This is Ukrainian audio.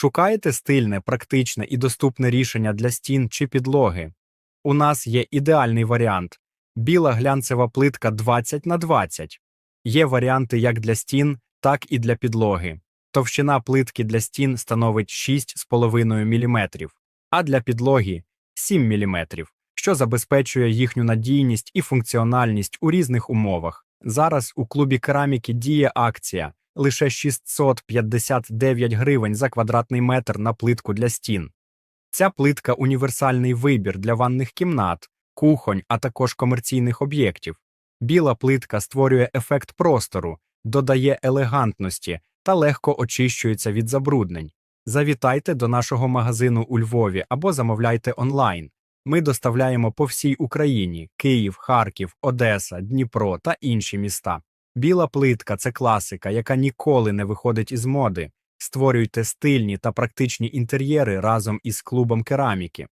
Шукаєте стильне, практичне і доступне рішення для стін чи підлоги? У нас є ідеальний варіант біла глянцева плитка 20 на 20. Є варіанти як для стін, так і для підлоги. Товщина плитки для стін становить 6,5 мм, а для підлоги 7 мм, що забезпечує їхню надійність і функціональність у різних умовах. Зараз у клубі кераміки діє акція лише 659 гривень за квадратний метр на плитку для стін. Ця плитка універсальний вибір для ванних кімнат, кухонь, а також комерційних об'єктів. Біла плитка створює ефект простору, додає елегантності та легко очищується від забруднень. Завітайте до нашого магазину у Львові або замовляйте онлайн. Ми доставляємо по всій Україні Київ, Харків, Одеса, Дніпро та інші міста. Біла плитка це класика, яка ніколи не виходить із моди. Створюйте стильні та практичні інтер'єри разом із клубом кераміки.